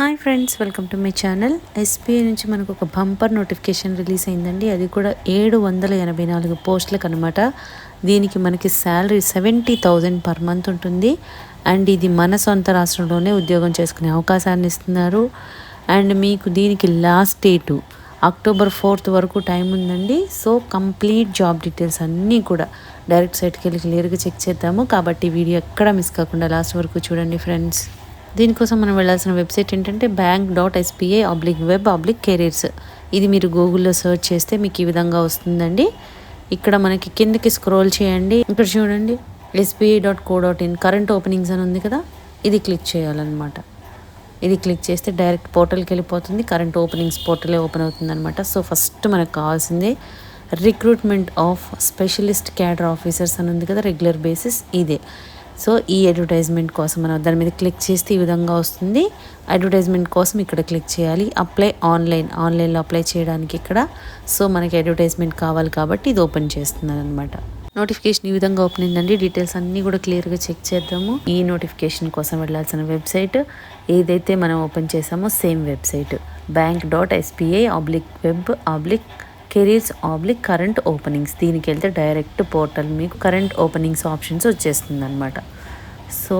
Hi friends welcome to my channel. SBI నుంచి మనకు ఒక బంపర్ నోటిఫికేషన్ రిలీజ్ అయిందండి. అది కూడా ఏడు వందల ఎనభై నాలుగు పోస్టులకు అనమాట దీనికి మనకి salary seventy thousand per month ఉంటుంది. అండ్ ఇది మన సొంత రాష్ట్రంలోనే ఉద్యోగం చేసుకునే అవకాశాన్ని ఇస్తున్నారు. అండ్ మీకు దీనికి లాస్ట్ డేటు అక్టోబర్ ఫోర్త్ వరకు టైం ఉందండి. సో కంప్లీట్ జాబ్ డీటెయిల్స్ అన్నీ కూడా డైరెక్ట్ సైట్కి వెళ్ళి క్లియర్గా చెక్ చేద్దాము. కాబట్టి వీడియో ఎక్కడ మిస్ కాకుండా లాస్ట్ వరకు చూడండి ఫ్రెండ్స్. దీనికోసం మనం వెళ్ళాల్సిన వెబ్సైట్ ఏంటంటే bank dot SBI oblique web oblique careers ఇది మీరు గూగుల్లో సెర్చ్ చేస్తే మీకు ఈ విధంగా వస్తుందండి. ఇక్కడ మనకి కిందకి స్క్రోల్ చేయండి. ఇక్కడ చూడండి. SBI dot co dot in current openings అని ఉంది కదా? ఇది క్లిక్ చేయాలన్నమాట. ఇది క్లిక్ చేస్తే డైరెక్ట్ పోర్టల్కి వెళ్ళిపోతుంది. కరెంట్ ఓపెనింగ్స్ పోర్టలే ఓపెన్ అవుతుంది అనమాట సో ఫస్ట్ మనకు కావాల్సిందే recruitment of specialist cadre officers అని ఉంది కదా? రెగ్యులర్ బేసిస్ ఇదే. సో ఈ అడ్వర్టైజ్మెంట్ కోసం మనం దాని మీద క్లిక్ చేస్తే ఈ విధంగా వస్తుంది. అడ్వర్టైజ్మెంట్ కోసం ఇక్కడ క్లిక్ చేయాలి. అప్లై ఆన్లైన్ ఆన్లైన్లో అప్లై చేయడానికి ఇక్కడ. సో మనకి అడ్వర్టైజ్మెంట్ కావాలి కాబట్టి ఇది ఓపెన్ చేస్తున్నాను అనమాట నోటిఫికేషన్ ఈ విధంగా ఓపెన్ అయిందండి. డీటెయిల్స్ అన్నీ కూడా క్లియర్గా చెక్ చేద్దాము. ఈ నోటిఫికేషన్ కోసం వెళ్ళాల్సిన వెబ్సైట్ ఏదైతే మనం ఓపెన్ చేసామో same website bank dot SBI oblique web oblique careers oblique current openings. దీనికి వెళ్తే డైరెక్ట్ పోర్టల్ మీకు కరెంట్ ఓపెనింగ్స్ ఆప్షన్స్ వచ్చేస్తుంది అనమాట సో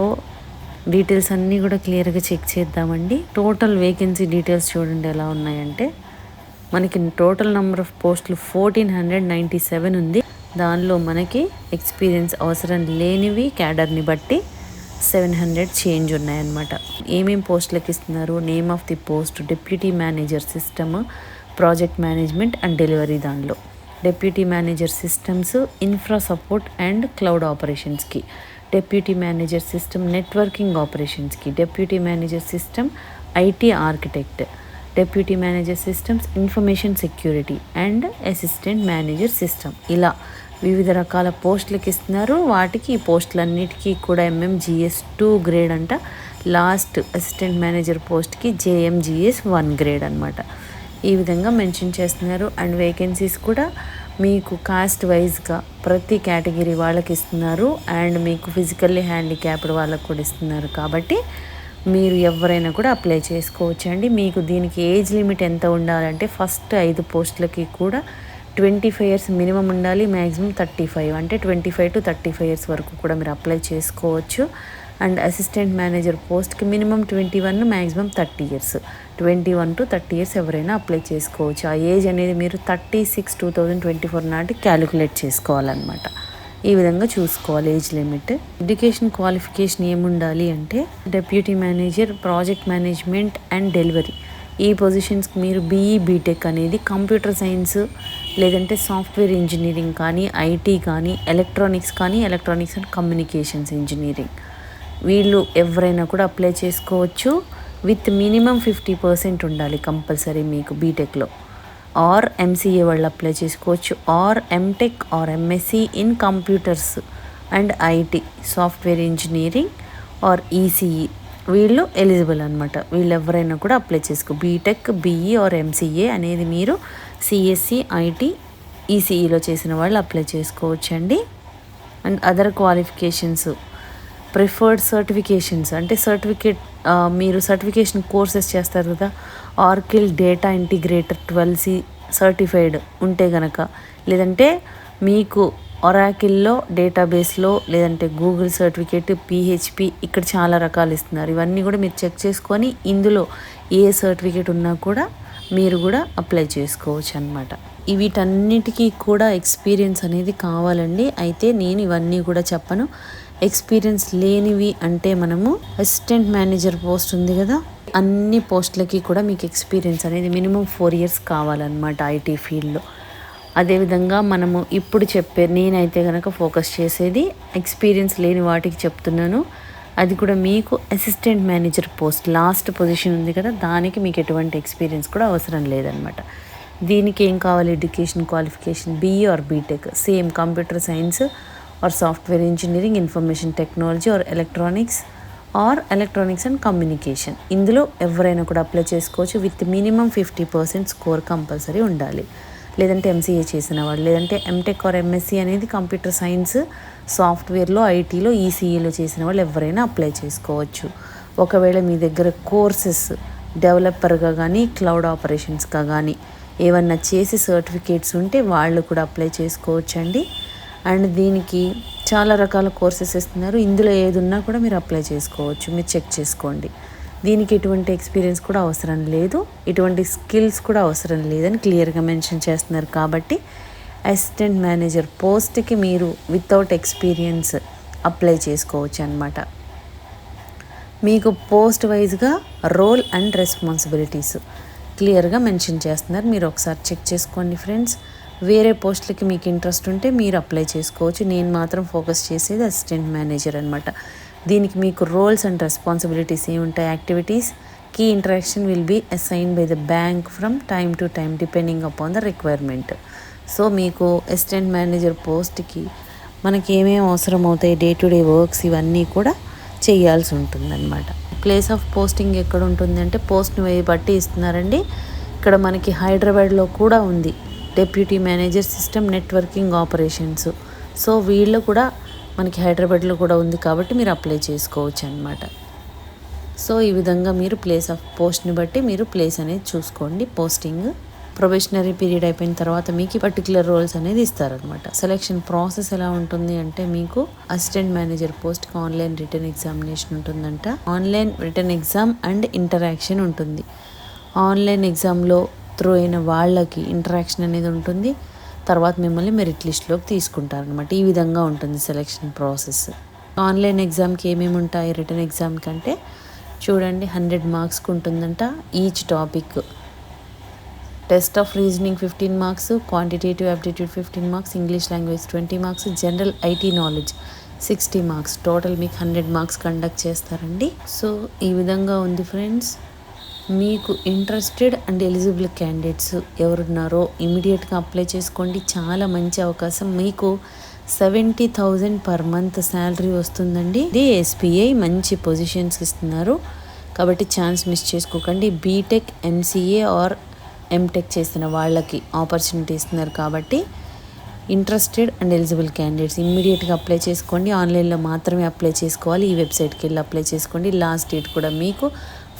డీటెయిల్స్ అన్నీ కూడా క్లియర్గా చెక్ చేద్దామండి. టోటల్ వేకెన్సీ డీటెయిల్స్ చూడండి ఎలా ఉన్నాయంటే మనకి టోటల్ నెంబర్ ఆఫ్ పోస్టులు ఫోర్టీన్ హండ్రెడ్ నైంటీ సెవెన్ ఉంది. దానిలో మనకి ఎక్స్పీరియన్స్ అవసరం లేనివి క్యాడర్ని బట్టి సెవెన్ హండ్రెడ్ చేంజ్ ఉన్నాయన్నమాట. ఏమేం పోస్టులకు ఇస్తున్నారు name of the post deputy manager system project management and delivery దానిలో. Deputy manager systems infra support and cloud ఆపరేషన్స్కి deputy manager system networking ఆపరేషన్స్కి deputy manager system IT architect deputy manager systems information security and assistant manager system ఇలా వివిధ రకాల పోస్టులకు ఇస్తున్నారు. వాటికి ఈ పోస్టులన్నిటికీ కూడా ఎంఎంజిఎస్ టూ గ్రేడ్ అంట. లాస్ట్ అసిస్టెంట్ మేనేజర్ పోస్ట్కి జేఎంజిఎస్ వన్ గ్రేడ్ అనమాట ఈ విధంగా మెన్షన్ చేస్తున్నారు. అండ్ వేకెన్సీస్ కూడా మీకు కాస్ట్ వైజ్గా ప్రతి కేటగిరీ వాళ్ళకి ఇస్తున్నారు. అండ్ మీకు ఫిజికల్లీ హ్యాండిక్యాప్డ్ వాళ్ళకి కూడా ఇస్తున్నారు. కాబట్టి మీరు ఎవరైనా కూడా అప్లై చేసుకోవచ్చు అండి మీకు దీనికి ఏజ్ లిమిట్ ఎంత ఉండాలంటే ఫస్ట్ ఐదు పోస్టులకి కూడా ట్వంటీ ఫైవ్ ఇయర్స్ మినిమం ఉండాలి. Maximum thirty five. అంటే twenty five to thirty five years వరకు కూడా మీరు అప్లై చేసుకోవచ్చు. అండ్ అసిస్టెంట్ మేనేజర్ పోస్ట్కి minimum twenty one maximum thirty years. Twenty one to thirty years ఎవరైనా అప్లై చేసుకోవచ్చు. ఆ ఏజ్ అనేది మీరు thirty six two thousand twenty four నాటి క్యాలిక్యులేట్ చేసుకోవాలన్నమాట. ఈ విధంగా చూసుకోవాలి ఏజ్ లిమిట్ ఎడ్యుకేషన్ క్వాలిఫికేషన్ ఏముండాలి అంటే deputy manager project management and delivery ఈ పొజిషన్స్కి మీరు బీఈ బీటెక్ అనేది కంప్యూటర్ సైన్స్ లేదంటే సాఫ్ట్వేర్ ఇంజనీరింగ్ కానీ ఐటీ కానీ ఎలక్ట్రానిక్స్ కానీ ఎలక్ట్రానిక్స్ అండ్ కమ్యూనికేషన్స్ ఇంజనీరింగ్ వీళ్ళు ఎవరైనా కూడా అప్లై చేసుకోవచ్చు. విత్ మినిమం ఫిఫ్టీ పర్సెంట్ ఉండాలి కంపల్సరీ మీకు బీటెక్లో ఆర్ ఎంసీఏ వాళ్ళు అప్లై చేసుకోవచ్చు. Or MTech or MSc in computers and IT software engineering or ECE వీళ్ళు ఎలిజిబుల్ అనమాట వీళ్ళు ఎవరైనా కూడా అప్లై చేసుకో బీటెక్ బీఈ ఆర్ ఎంసీఏ అనేది మీరు సిఎస్సి ఐటీ ఈసీఈలో చేసిన వాళ్ళు అప్లై చేసుకోవచ్చండి. And other qualifications preferred certifications అంటే సర్టిఫికేట్ మీరు సర్టిఫికేషన్ కోర్సెస్ చేస్తారు కదా Oracle data integrator twelve c certified ఉంటే గనక లేదంటే మీకు ఒరాకిల్లో డేటాబేస్లో లేదంటే గూగుల్ సర్టిఫికేట్ పిహెచ్పి ఇక్కడ చాలా రకాలు ఇస్తున్నారు. ఇవన్నీ కూడా మీరు చెక్ చేసుకొని ఇందులో ఏ సర్టిఫికేట్ ఉన్నా కూడా మీరు కూడా అప్లై చేసుకోవచ్చు అనమాట వీటన్నిటికీ కూడా ఎక్స్పీరియన్స్ అనేది కావాలండి. అయితే నేను ఇవన్నీ కూడా చెప్పను. ఎక్స్పీరియన్స్ లేనివి అంటే మనము అసిస్టెంట్ మేనేజర్ పోస్ట్ ఉంది కదా అన్ని పోస్టులకి కూడా మీకు ఎక్స్పీరియన్స్ అనేది మినిమం ఫోర్ ఇయర్స్ కావాలన్నమాట ఐటీ ఫీల్డ్లో. అదేవిధంగా మనము ఇప్పుడు చెప్పే నేనైతే కనుక ఫోకస్ చేసేది ఎక్స్పీరియన్స్ లేని వాటికి చెప్తున్నాను. అది కూడా మీకు assistant manager post last position ఉంది కదా దానికి మీకు ఎటువంటి ఎక్స్పీరియన్స్ కూడా అవసరం లేదనమాట దీనికి ఏం కావాలి? Education qualification BE or BTech same computer science or software engineering information technology or electronics or electronics and communication ఇందులో ఎవరైనా కూడా అప్లై చేసుకోవచ్చు. With minimum fifty percent score compulsory ఉండాలి. లేదంటే ఎంసీఏ చేసిన వాళ్ళు లేదంటే ఎంటెక్ ఆర్ ఎంఎస్సి అనేది కంప్యూటర్ సైన్స్ సాఫ్ట్వేర్లో ఐటీలో ఈసీఈలో చేసిన వాళ్ళు ఎవరైనా అప్లై చేసుకోవచ్చు. ఒకవేళ మీ దగ్గర కోర్సెస్ డెవలపర్గా కానీ క్లౌడ్ ఆపరేషన్స్గా కానీ ఏమన్నా చేసి సర్టిఫికేట్స్ ఉంటే వాళ్ళు కూడా అప్లై చేసుకోవచ్చండి. అండ్ దీనికి చాలా రకాల కోర్సెస్ ఇస్తున్నారు. ఇందులో ఏది ఉన్నా కూడా మీరు అప్లై చేసుకోవచ్చు. మీరు చెక్ చేసుకోండి. దీనికి ఎటువంటి ఎక్స్పీరియన్స్ కూడా అవసరం లేదు. ఎటువంటి స్కిల్స్ కూడా అవసరం లేదని క్లియర్గా మెన్షన్ చేస్తున్నారు. కాబట్టి అసిస్టెంట్ మేనేజర్ పోస్ట్కి మీరు వితౌట్ ఎక్స్పీరియన్స్ అప్లై చేసుకోవచ్చు అనమాట మీకు పోస్ట్ వైజ్గా రోల్ అండ్ రెస్పాన్సిబిలిటీస్ క్లియర్గా మెన్షన్ చేస్తున్నారు. మీరు ఒకసారి చెక్ చేసుకోండి ఫ్రెండ్స్. వేరే పోస్టులకి మీకు ఇంట్రెస్ట్ ఉంటే మీరు అప్లై చేసుకోవచ్చు. నేను మాత్రం ఫోకస్ చేసేది అసిస్టెంట్ మేనేజర్ అనమాట దీనికి మీకు రోల్స్ అండ్ రెస్పాన్సిబిలిటీస్ ఏముంటాయి? Activities. Key interaction will be assign by the bank from time to time depending upon the requirement. So మీకు అసిస్టెంట్ మేనేజర్ పోస్ట్కి మనకి ఏమేమి అవసరం అవుతాయి డే టు డే వర్క్స్ ఇవన్నీ కూడా చేయాల్సి ఉంటుందన్నమాట. ప్లేస్ ఆఫ్ పోస్టింగ్ ఎక్కడ ఉంటుంది అంటే పోస్ట్ని బట్టి ఇస్తున్నారండి. ఇక్కడ మనకి హైదరాబాద్లో కూడా ఉంది. Deputy manager system networking operations so వీళ్ళు కూడా మనకి హైదరాబాద్లో కూడా ఉంది కాబట్టి మీరు అప్లై చేసుకోవచ్చు అనమాట సో ఈ విధంగా మీరు ప్లేస్ ఆఫ్ పోస్ట్ని బట్టి మీరు ప్లేస్ అనేది చూసుకోండి. పోస్టింగ్ ప్రొబేషనరీ పీరియడ్ అయిపోయిన తర్వాత మీకు పర్టికులర్ రోల్స్ అనేది ఇస్తారనమాట సెలెక్షన్ ప్రాసెస్ ఎలా ఉంటుంది అంటే మీకు అసిస్టెంట్ మేనేజర్ పోస్ట్కి ఆన్లైన్ రిటర్న్ ఎగ్జామినేషన్ ఉంటుందంట. Online written exam and interaction ఉంటుంది. ఆన్లైన్ ఎగ్జామ్లో త్రూ అయిన వాళ్ళకి ఇంటరాక్షన్ అనేది ఉంటుంది. తర్వాత మిమ్మల్ని మెరిట్ లిస్ట్లోకి తీసుకుంటారనమాట ఈ విధంగా ఉంటుంది సెలెక్షన్ ప్రాసెస్ ఆన్లైన్ ఎగ్జామ్కి ఏమేమి ఉంటాయి? రిటర్న్ ఎగ్జామ్ కంటే చూడండి హండ్రెడ్ మార్క్స్కి ఉంటుందంట each topic test of reasoning fifteen marks quantitative aptitude fifteen marks English language twenty marks general IT knowledge sixty marks total మీకు హండ్రెడ్ మార్క్స్ కండక్ట్ చేస్తారండి. సో ఈ విధంగా ఉంది ఫ్రెండ్స్ మీకు ఇంట్రెస్టెడ్ అండ్ ఎలిజిబుల్ క్యాండిడేట్స్ ఎవరున్నారో ఇమీడియట్గా అప్లై చేసుకోండి. చాలా మంచి అవకాశం. మీకు seventy thousand per month salary వస్తుందండి. ఇది ఎస్బీఐ మంచి పొజిషన్స్ ఇస్తున్నారు. కాబట్టి ఛాన్స్ మిస్ చేసుకోకండి. బీటెక్ ఎంసీఏ ఆర్ ఎంటెక్ చేసిన వాళ్ళకి ఆపర్చునిటీ ఇస్తున్నారు కాబట్టి ఇంట్రెస్టెడ్ అండ్ ఎలిజిబుల్ క్యాండిడేట్స్ ఇమ్మీడియట్గా అప్లై చేసుకోండి. ఆన్లైన్లో మాత్రమే అప్లై చేసుకోవాలి. ఈ వెబ్సైట్కి వెళ్ళి అప్లై చేసుకోండి. లాస్ట్ డేట్ కూడా మీకు